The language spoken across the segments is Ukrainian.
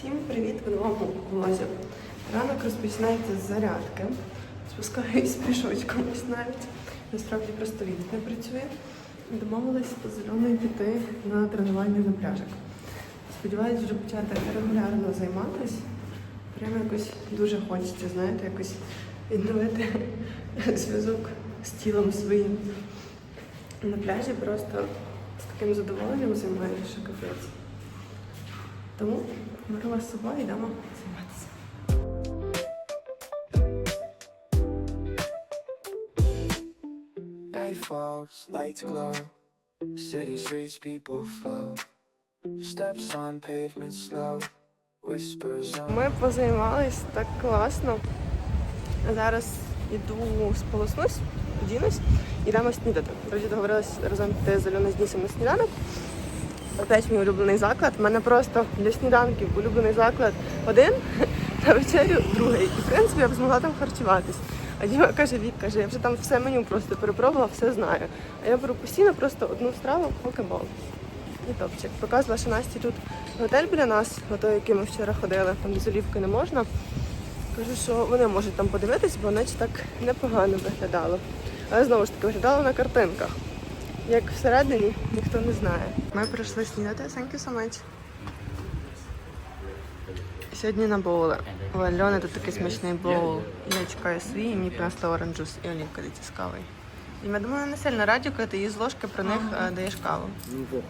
Всім привіт в новому влозі. Ранок розпочинається з зарядки. Спускаюсь пішочком навіть. Насправді просто він не працює. Домовилась з зеленою піти на тренування на пляжик. Сподіваюсь, вже почати регулярно займатися. Прямо якось дуже хочеться, знаєте, якось відновити зв'язок з тілом своїм. На пляжі просто з таким задоволенням займаюся, що капець. Тому беру вас з собою і йдемо займатися. Falls, lights glow. City streets, people flow. Steps on pavement slow. Whispers on. Ми позаймались так класно. Зараз іду сполоснусь, одінусь, йдемо снідати. Друзі, договорилась разом піти з Альоною з Днісом на сніданок. Опять мій улюблений заклад. У мене просто для сніданків улюблений заклад один, на вечерю другий. І в принципі я б змогла там харчуватись. А Діма каже, Вік, каже, я вже там все меню просто перепробувала, все знаю. А я беру постійно просто одну страву покебол. І топчик. Показувала, що Насті тут готель біля нас, на той, який ми вчора ходили, там без олівки не можна. Кажу, що вони можуть там подивитись, бо наче так непогано виглядало. Але знову ж таки виглядало на картинках. Як всередині, ніхто не знає. Ми прийшли снідати. Thank you so much. Сьогодні на боули. У Альони тут такий смачний боул. Я чекаю свій, і мені принесли оранж джус і олівка дивіться, з кавою. І я думаю, не сильно раді, коли ти її з ложки про них е, даєш каву. Ну.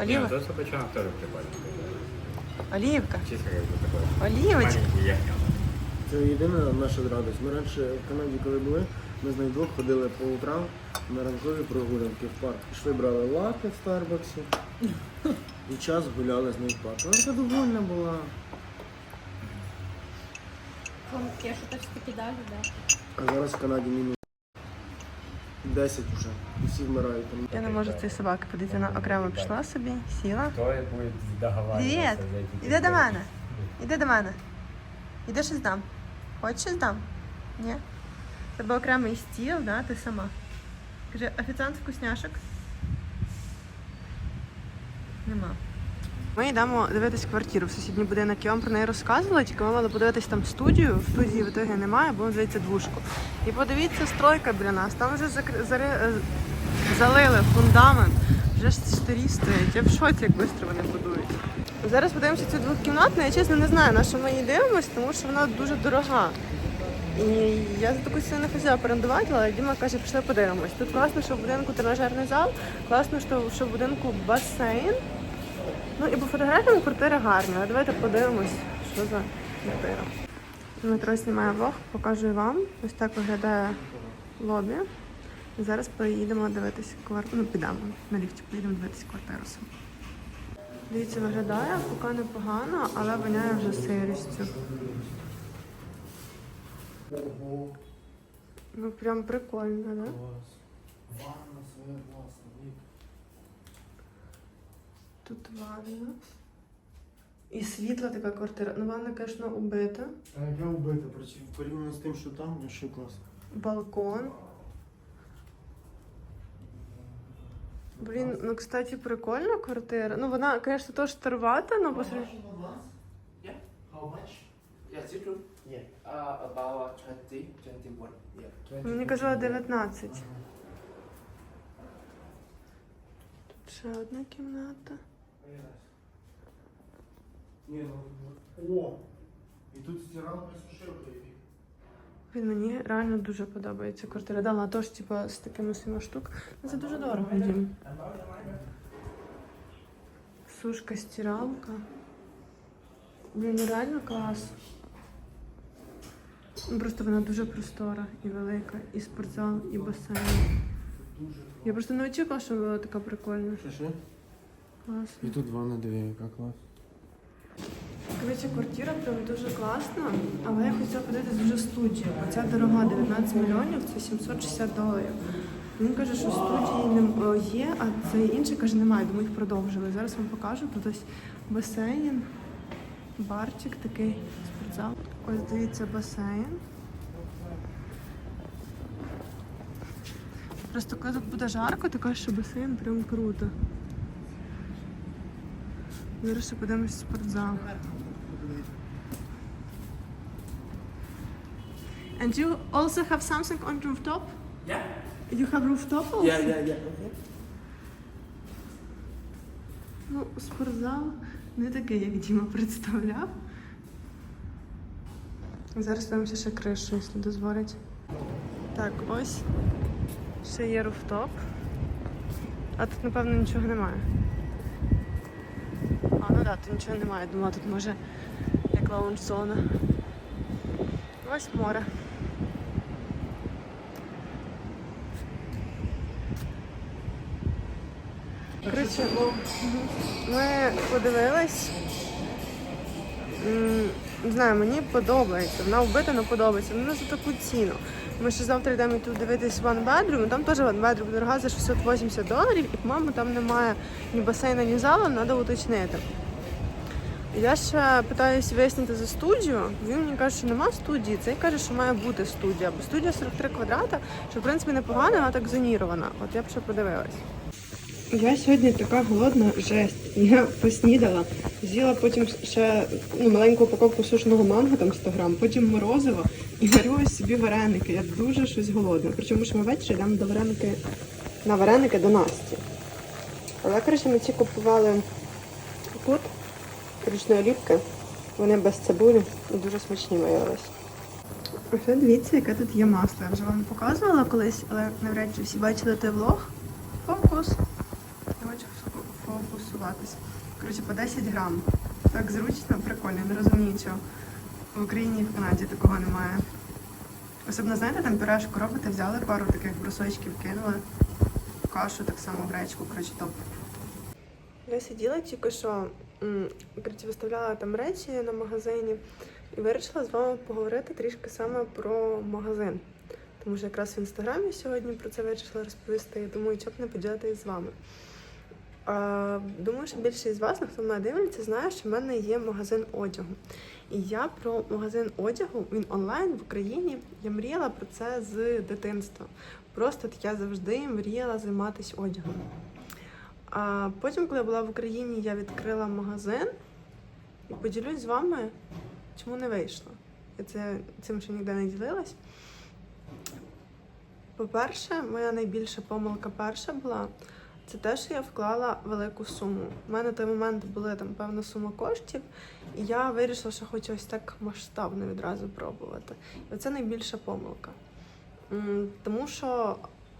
Оліва? Сапочанок тоже прикольно. Олівка. Чисто как бы такой. Олівочка. Маленький. Це єдина наша радість. Ми раніше в Канаді, коли були, ми з нею двох ходили по утрам на ранкові прогулянки в парк. Пішли, брали лати в Старбаксі і час гуляли з нею в парк. Вона така довольна була. А зараз в Канаді мінус 10 вже. І всі вмирають там. Я не можу цієї собаки подивитися. Вона окремо пішла собі, сіла. Кто будет договариваться Привіт! за Іди до мене. Іди до мене. Іди щось дам. Хочеш щось дам? Ні? Тебе окремий стіл, да? Ти сама. Кажи, офіціант вкусняшок. Нема. Ми йдемо дивитись квартиру в сусідній будинок. Я вам про неї розказувала, тільки ми мали подивитись там студію. В студії в ітогі немає, бо здається двушку. І подивіться, стройка біля нас. Там вже закр... е, залили фундамент. Вже ж старі стоять. Я в шоці, як швидко вони будують. Зараз подивимося цю двохкімнатну. Я чесно не знаю, на що ми її дивимося, тому що вона дуже дорога. І я за таку ціну не хотіла передавати, але Діма каже, пішли подивимось. Тут класно, що в будинку тренажерний зал, класно, що, в будинку басейн. Ну і по фотографіям квартира гарна. А давайте подивимось, що за квартира. Дмитро знімає влог, покажу вам. Ось так виглядає лобі. Зараз поїдемо дивитися квартиру. Ну, підемо на ліфті, поїдемо дивитися квартиру. Дивіться, виглядає поки непогано, але воняє вже сирістю. Ну прям прикольно, да? Ванна своя власна, Вік. Тут ванна. І світла така квартира. Ну, ванна, звісно, убита. А яка вбита порівняно з тим, що там, ну що класно. Балкон. Блін, ну, кстати, прикольна квартира. Ну, вона, звісно, теж старовата, але по сравнению- Yeah. How much? Yeah. Yeah. Uh, about 20, 21. Yeah. Мені казали 19. Тут ще одна кімната. Ні, ну, о! І тут стиралка і сушилка. Блін, мені реально дуже подобається квартира. Да, вона теж, типу, з такими всіма штук. Ну, Це дуже дорого, дім. Сушка, стиралка. Блін, ну реально клас. Ну, Просто вона дуже простора і велика, і спортзал, і басейн. Я просто не очікувала, що вона така прикольна. Що що? Класно. І тут ванна дві, яка клас. Коротше, квартира прям дуже класна, але я хотіла подивитися дуже студію. Оця дорога 19 мільйонів, це 760 доларів. Він каже, що студії не о, є, а це інший каже, немає, думаю, їх продовжили. Зараз вам покажу. Тут ось басейн, барчик такий, спортзал. Ось дивіться басейн. Просто коли тут буде жарко, то кажеш, що басейн прям круто. Зараз ще подивимось в спортзал. And you also have something on rooftop? Yeah. You have rooftop also? Yeah, yeah, yeah. Okay. Ну, спортзал не такий, як Діма представляв. Зараз подивимося ще кришу, якщо дозволять. Так, ось ще є руфтоп. А тут, напевно, нічого немає. А, ну так, тут нічого немає. Думала, тут може як лаунж-зона. Ось море. Коротше, ми подивились. Не знаю, мені подобається. Вона вбита, але подобається. Ну, не за таку ціну. Ми ще завтра йдемо тут дивитись One Bedroom, там теж One Bedroom дорога за 680 доларів, і, по-моєму, там немає ні басейна, ні залу, треба уточнити. Я ще питаюся вияснити за студію. Він мені каже, що нема студії. Цей каже, що має бути студія. Бо студія 43 квадрата, що в принципі непогана, вона так зонірована. От я б ще подивилась. Я сьогодні така голодна жесть. Я поснідала, з'їла потім ще ну, маленьку упаковку сушеного манго, там 100 грам, потім морозиво і варю собі вареники. Я дуже щось голодна. Причому що ми ввечері йдемо до вареники на вареники до Насті. Але коротше, ми ці купували тут ручної олівки. Вони без цибулі і дуже смачні виявилися. Ось дивіться, яке тут є масло. Я вже вам показувала колись, але навряд чи всі бачили той влог. Фокус. Я фокусуватись. Коротше, по 10 грам. Так зручно, прикольно, не розумію, чого. В Україні і в Канаді такого немає. Особливо, знаєте, там пюрешку робите, взяли пару таких брусочків, кинули. Кашу так само гречку, коротше, топ. Я сиділа тільки що, коротше, виставляла там речі на магазині і вирішила з вами поговорити трішки саме про магазин. Тому що якраз в інстаграмі сьогодні про це вирішила розповісти. Я думаю, що б не поділитися з вами. Думаю, що більшість з вас, хто мене дивиться, знає, що в мене є магазин одягу. І я про магазин одягу, він онлайн в Україні. Я мріяла про це з дитинства. Просто я завжди мріяла займатися одягом. А потім, коли я була в Україні, я відкрила магазин і поділюсь з вами, чому не вийшло. Я це, цим ще ніде не ділилась. По-перше, моя найбільша помилка перша була це те, що я вклала велику суму. У мене в той момент була там певна сума коштів, і я вирішила, що хочу ось так масштабно відразу пробувати. І це найбільша помилка. Тому що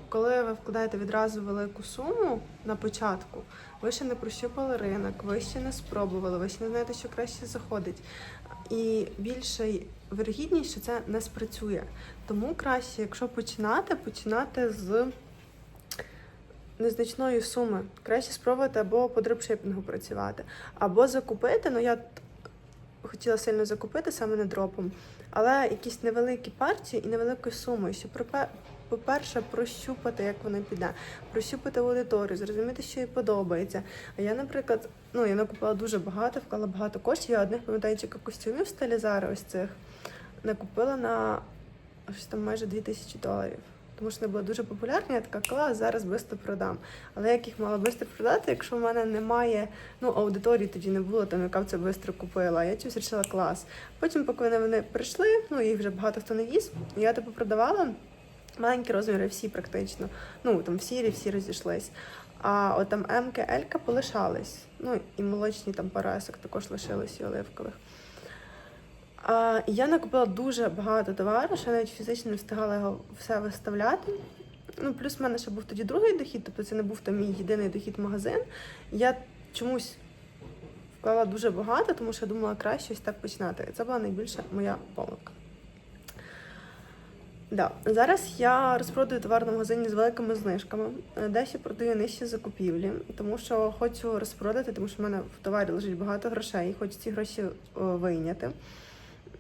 коли ви вкладаєте відразу велику суму на початку, ви ще не прощупали ринок, ви ще не спробували, ви ще не знаєте, що краще заходить. І більша вирогідність, що це не спрацює. Тому краще, якщо починати, починати з незначної суми. Краще спробувати або по дропшипінгу працювати, або закупити. Ну я хотіла сильно закупити саме не дропом, але якісь невеликі партії і невеликою сумою, щоб по-перше, прощупати, як воно піде, прощупати аудиторію, зрозуміти, що їй подобається. А я, наприклад, ну я накупила дуже багато, вклала багато коштів. Я одних пам'ятаю, тільки костюмів стилі Зара ось цих накупила на ось там майже 2000 доларів. Тому що вони були дуже популярні, я така клас, зараз швидко продам. Але як їх мала швидко продати, якщо в мене немає, ну, аудиторії тоді не було, там яка б це швидко купила. Я чомусь вирішила клас. Потім, поки вони, вони прийшли, ну їх вже багато хто не їсть, я типу продавала. Маленькі розміри, всі практично. Ну, там всі всі розійшлись. А от там М-ка, L-ка полишались. Ну, і молочні там парасок також лишились і оливкових. А, я накупила дуже багато товару, що я навіть фізично не встигала його все виставляти. Ну, плюс в мене ще був тоді другий дохід, тобто це не був там мій єдиний дохід магазин. Я чомусь вклала дуже багато, тому що я думала краще ось так починати. Це була найбільша моя помилка. Да. Зараз я розпродаю товар на магазині з великими знижками. Е, Дещо продаю нижче закупівлі, тому що хочу розпродати, тому що в мене в товарі лежить багато грошей, і хочу ці гроші о, вийняти.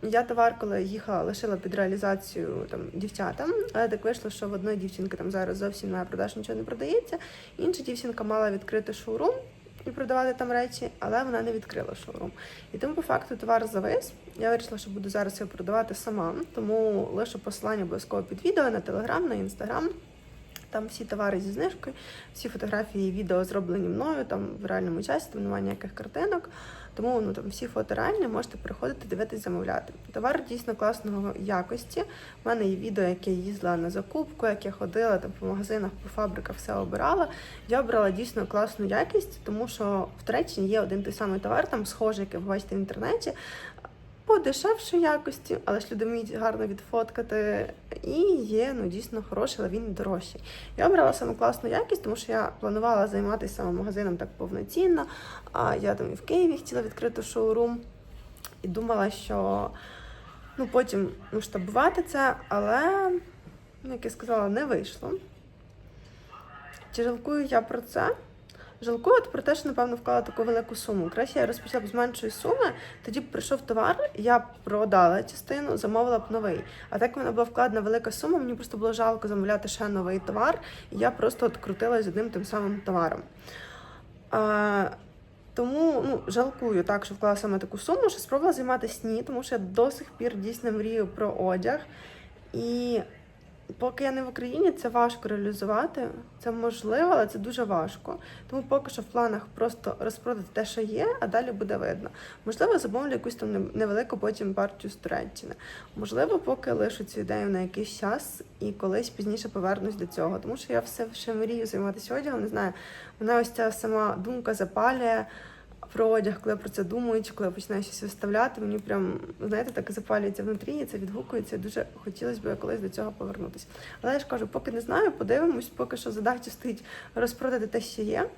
Я товар, коли їхала, лишила під реалізацію там дівчатам, але так вийшло, що в одної дівчинки там зараз зовсім немає продаж, нічого не продається. Інша дівчинка мала відкрити шоурум і продавати там речі, але вона не відкрила шоурум. І тому по факту товар завис. Я вирішила, що буду зараз його продавати сама, тому лишу посилання обов'язково під відео на телеграм, на інстаграм. Там всі товари зі знижкою, всі фотографії і відео зроблені мною там в реальному часі, там немає ніяких картинок. Тому ну там всі фото реальні, можете приходити, дивитись, замовляти. Товар дійсно класного якості. У мене є відео, як я їздила на закупку, як я ходила там по магазинах, по фабриках, все обирала. Я обрала дійсно класну якість, тому що в Туреччині є один той самий товар, там схожий, який ви бачите в інтернеті. По дешевшій якості, але ж люди вміють гарно відфоткати. І є ну дійсно хороший, але він дорожчий. Я обрала саме класну якість, тому що я планувала займатися саме магазином так повноцінно. А я там і в Києві хотіла відкрити шоурум і думала, що ну потім масштабувати це, але, ну, як я сказала, не вийшло. Чи жалкую я про це? Жалкую от про те, що, напевно, вклала таку велику суму. Краще я розпочала б з меншої суми, тоді б прийшов товар, я продала частину, замовила б новий. А так в мене була вкладена велика сума, мені просто було жалко замовляти ще новий товар, і я просто от крутилась з одним тим самим товаром. А, тому ну, жалкую так, що вклала саме таку суму, що спробувала займатися ні, тому що я до сих пір дійсно мрію про одяг. І поки я не в Україні, це важко реалізувати. Це можливо, але це дуже важко. Тому поки що в планах просто розпродати те, що є, а далі буде видно. Можливо, замовлю якусь там невелику потім партію з Туреччини. Можливо, поки лишу цю ідею на якийсь час і колись пізніше повернусь до цього. Тому що я все ще мрію займатися одягом. Не знаю, мене ось ця сама думка запалює про одяг, коли я про це думаю, чи коли я починаю щось виставляти, мені прям, знаєте, так запалюється внутрі, і це відгукується. Дуже хотілося б колись до цього повернутися. Але я ж кажу, поки не знаю, подивимось, поки що задача стоїть розпродати те, що є.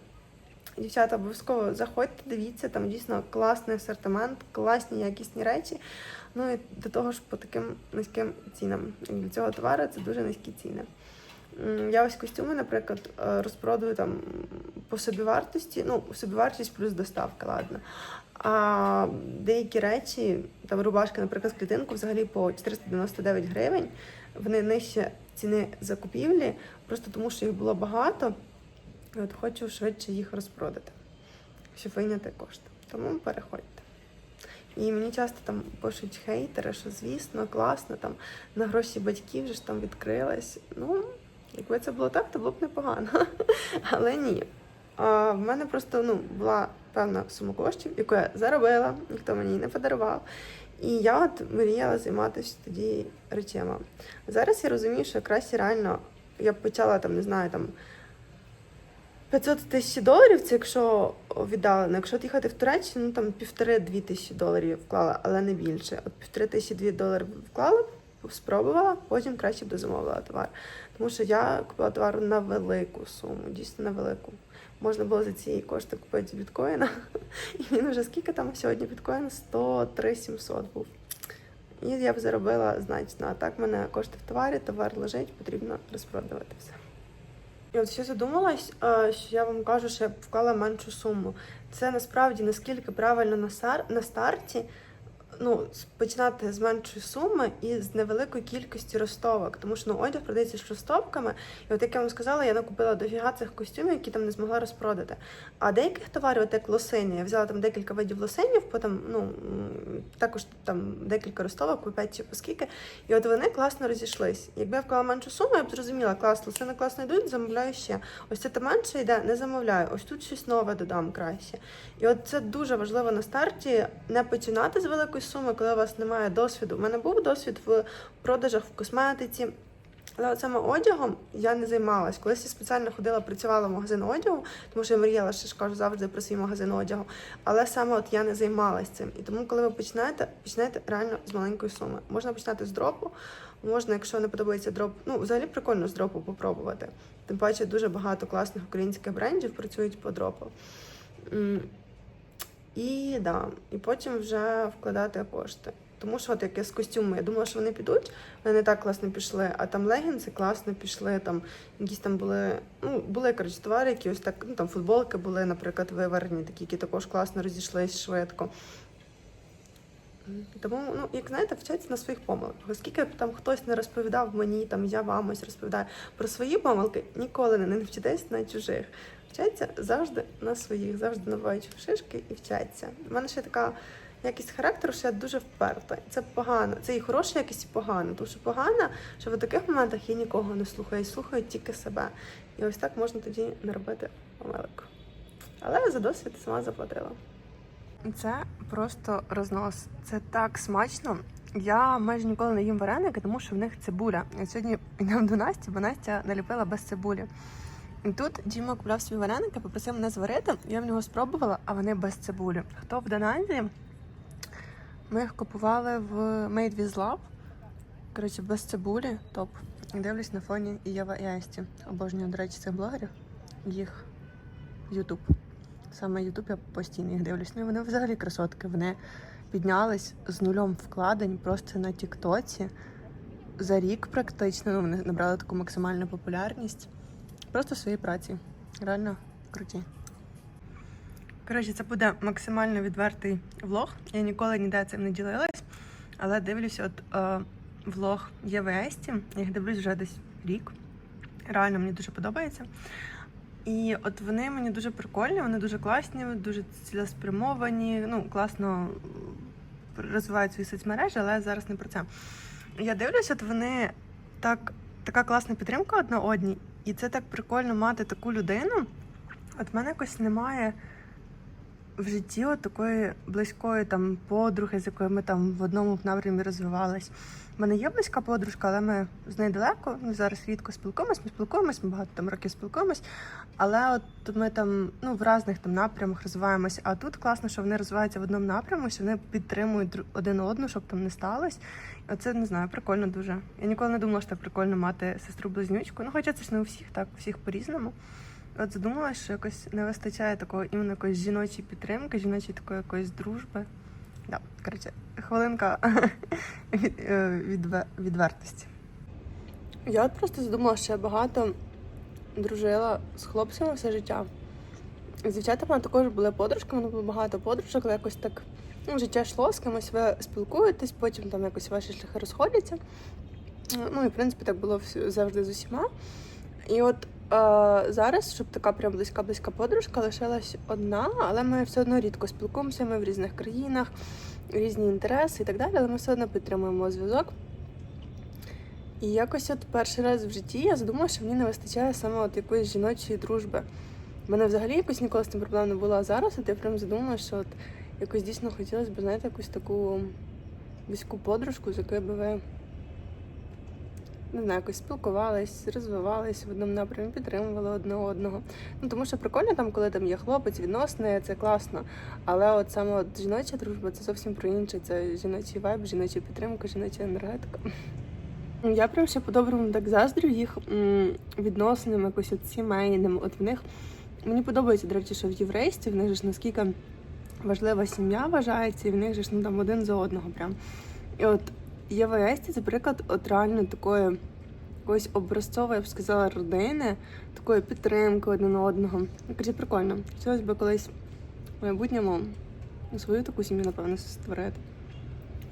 Дівчата, обов'язково заходьте, дивіться, там дійсно класний асортимент, класні якісні речі. Ну і до того ж по таким низьким цінам. Для цього товару це дуже низькі ціни. Я ось костюми, наприклад, е, розпродаю там по собівартості, ну, собівартість плюс доставка, ладно. А деякі речі, там рубашки, наприклад, з клітинку взагалі по 499 гривень. Вони нижче ціни закупівлі, просто тому що їх було багато. І от хочу швидше їх розпродати, щоб вийняти кошти. Тому переходьте. І мені часто там пишуть хейтери, що звісно, класно, там на гроші батьків вже ж там відкрилась. Ну, якби це було так, то було б непогано. Але ні. А, в мене просто ну, була певна сума коштів, яку я заробила, ніхто мені її не подарував. І я от мріяла займатися тоді речима. Зараз я розумію, що краще реально я б почала там, не знаю, там 500 тисяч доларів, це якщо віддалено. Якщо от їхати в Туреччину, ну там півтори-дві тисячі доларів вклала, але не більше. От півтори тисячі дві доларів вклала, спробувала, потім краще б дозамовила товар. Тому що я купила товар на велику суму, дійсно на велику. Можна було за ці кошти купити біткоїна. І він вже скільки там сьогодні біткоін? 103 700 був. І я б заробила значно. А так в мене кошти в товарі, товар лежить, потрібно розпродавати все. І от ще задумалась, що я вам кажу, що я б вклала меншу суму. Це насправді наскільки правильно на старті ну, починати з меншої суми і з невеликої кількості ростовок, тому що ну, одяг продається з ростовками. І от як я вам сказала, я накупила дофіга цих костюмів, які там не змогла розпродати. А деяких товарів, от як лосини, я взяла там декілька видів лосинів, потім ну, також там декілька ростовок, по 5 чи по скільки. І от вони класно розійшлись. Якби я вклала меншу суму, я б зрозуміла, клас, лосини класно йдуть, замовляю ще. Ось це та менше йде, не замовляю. Ось тут щось нове додам краще. І от це дуже важливо на старті не починати з великої суми, коли у вас немає досвіду. У мене був досвід в продажах в косметиці. Але саме одягом я не займалась. Колись я спеціально ходила, працювала в магазин одягу, тому що я мріяла, ще ж кажу завжди про свій магазин одягу. Але саме от я не займалась цим. І тому, коли ви починаєте, починайте реально з маленької суми. Можна починати з дропу, можна, якщо не подобається дроп, ну взагалі прикольно з дропу попробувати. Тим паче дуже багато класних українських брендів працюють по дропу. І да, і потім вже вкладати кошти. Тому що от як я з костюмами, я думала, що вони підуть, вони не так класно пішли, а там легінси класно пішли, там якісь там були, ну, були, коротше, товари, які ось так, ну там футболки були, наприклад, виварені, такі, які також класно розійшлись швидко. Тому, ну, як знаєте, вчаться на своїх помилках. Оскільки там хтось не розповідав мені, там я вам ось розповідаю про свої помилки, ніколи не навчитесь на чужих. Вчаться завжди на своїх, завжди набувають шишки і вчаться. У мене ще така якість характеру, що я дуже вперта. Це погано. Це і хороша якість, і погана. Тому що погана, що в таких моментах я нікого не слухаю, я слухаю тільки себе. І ось так можна тоді не робити помилок. Але за досвід сама заплатила. Це просто рознос. Це так смачно. Я майже ніколи не їм вареники, тому що в них цибуля. Я сьогодні йдемо до Насті, бо Настя наліпила без цибулі. І тут Діма купляв свої вареники, попросив мене зварити. Я в нього спробувала, а вони без цибулі. Хто в Дональді? Ми їх купували в Made with Love. Коротше, без цибулі, топ. Дивлюсь на фоні Єва і Есті. Обожнюю, до речі, цих блогерів. Їх Ютуб. Саме Ютуб я постійно їх дивлюсь. Ну і вони взагалі красотки. Вони піднялись з нульом вкладень просто на Тіктоці. За рік практично ну, вони набрали таку максимальну популярність. Просто своїй праці. Реально круті. Коротше, це буде максимально відвертий влог. Я ніколи ніде цим не ділилась, але дивлюся, от е, влог Есті. Я їх дивлюсь вже десь рік. Реально мені дуже подобається. І от вони мені дуже прикольні, вони дуже класні, дуже цілеспрямовані, ну, класно е, розвивають свої соцмережі, але зараз не про це. Я дивлюся, от вони так, така класна підтримка одна одній, і це так прикольно мати таку людину. От мене якось немає в житті от такої близької там подруги, з якою ми там в одному напрямі розвивались. У мене є близька подружка, але ми з нею далеко. Ми зараз рідко спілкуємось, ми спілкуємось, ми багато там років спілкуємось. Але от ми там ну в різних там напрямах розвиваємось. А тут класно, що вони розвиваються в одному напрямку, що вони підтримують один одну, щоб там не сталося. Оце не знаю, прикольно дуже. Я ніколи не думала, що так прикольно мати сестру близнючку. Ну, хоча це ж не у всіх, так, у всіх по-різному. От задумалась, що якось не вистачає такого іменно якоїсь жіночої підтримки, жіночої такої якоїсь дружби. Да, коротше, хвилинка від, е, відве- відвертості. Я от просто задумала, що я багато дружила з хлопцями все життя. З дівчатами також були подружками, ну було багато подружок, але якось так ну, життя йшло, з кимось ви спілкуєтесь, потім там якось ваші шляхи розходяться. Ну і в принципі так було завжди з усіма. І от е, зараз, щоб така прям близька-близька подружка, лишилась одна, але ми все одно рідко спілкуємося. Ми в різних країнах, різні інтереси і так далі, але ми все одно підтримуємо зв'язок. І якось от перший раз в житті я задумала, що мені не вистачає саме от якоїсь жіночої дружби. У мене взагалі якось ніколи з цим проблем не було, а зараз от я прям задумала, що от якось дійсно хотілося б, знаєте, якусь таку близьку подружку, з якою би ви не знаю, якось спілкувались, розвивались в одному напрямі, підтримували одне одного. Ну тому що прикольно там, коли там є хлопець, відносини, це класно. Але от саме от жіноча дружба це зовсім про інше. Це жіночий вайб, жіноча підтримка, жіноча енергетика. Я прям ще по-доброму так заздрю їх відносинам, якось от сімейним. От в них мені подобається, до речі, що в єврействі в них ж наскільки важлива сім'я вважається, і в них же ж ну там один за одного прям. І от Єва Есті це приклад от реально такої якоїсь образцової, я б сказала, родини, такої підтримки один одного. Ну, Короче, прикольно. Хотілося б колись в майбутньому свою таку сім'ю, напевно, створити.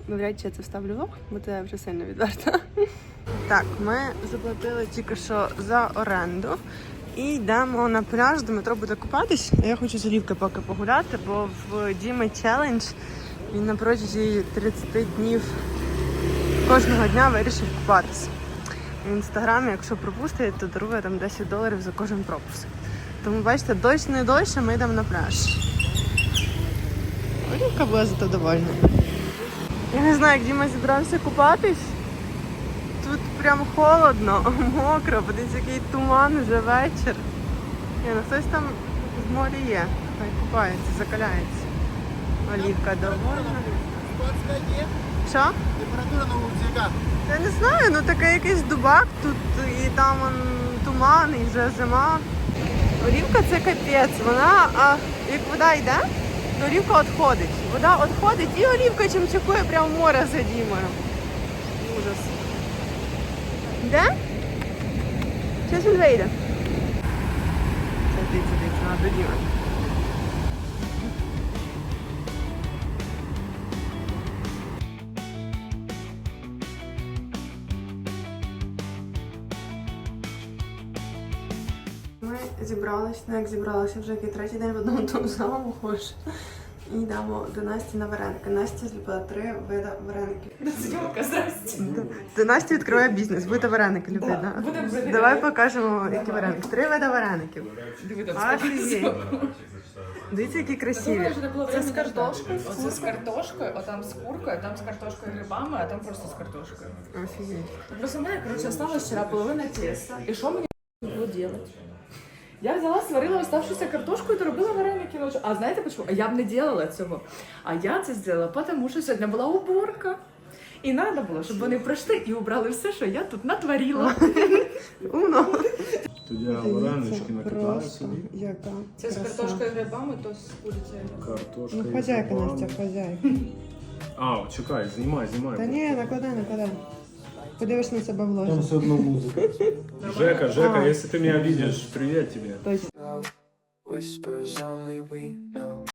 Навряд чи я це вставлю влог, бо це вже сильно відверто. Так, ми заплатили тільки що за оренду і йдемо на пляж. Дмитро буде купатись. Я хочу з Олівки поки погуляти, бо в Дімі челендж він на протязі 30 днів кожного дня вирішив купатися. В інстаграмі, якщо пропустить, то дарує там 10 доларів за кожен пропуск. Тому бачите, дощ не дощ, а ми йдемо на пляж. Олівка була зато довольна. Я не знаю, як Діма зібрався купатись. Тут прям холодно, мокро, подивіться, який туман вже вечір. Ні, ну хтось там в морі є. Хай купається, закаляється. Олівка довольна. Що? Температура на вулиці яка? Я не знаю, ну такий якийсь дубак тут і там он, туман, і вже зима. Олівка це капець. Вона, а, як вода йде, то олівка відходить. Вода відходить і олівка чимчикує прямо в море за Дімою. Ужас. Де? Він вийде. Це дивіться, дивіться, до Зібрались, ну як зібралися вже який третій день в одному тому самому хоч. І йдемо до Насті на вареники. Настя зробила три види вареників. Зйомка. До Насті відкриває бізнес, будете вареники любити. Давай покажемо, які вареники. Три види вареників. Офігеть. Дивіться, які красиві. Це з картошкою, оце з картошкою, а там з куркою, а там з картошкою і грибами, а там просто з картошкою. Офігеть. Просто у мене, короче, осталось вчера половина теста. І що мені було делать? Я взяла, сварила оставшуюся картошку і доробила вареники ночі. А знаєте чому? А я б не делала цього. А я це зробила, тому що сьогодні була уборка. І треба було, щоб вони прийшли і убрали все, що я тут натворила. Уно. Тоді варенички Просто собі. яка. Це з картошкою і грибами, то з курицею. Картошка. Ну, хазяйка. Настя, хазяйка. А, чекай, знімай, знімай. Та ні, накладай, накладай. Подивиш на себе в Там все одно музика. Жека, Жека, якщо если ты меня видишь, привет тебе. Точно.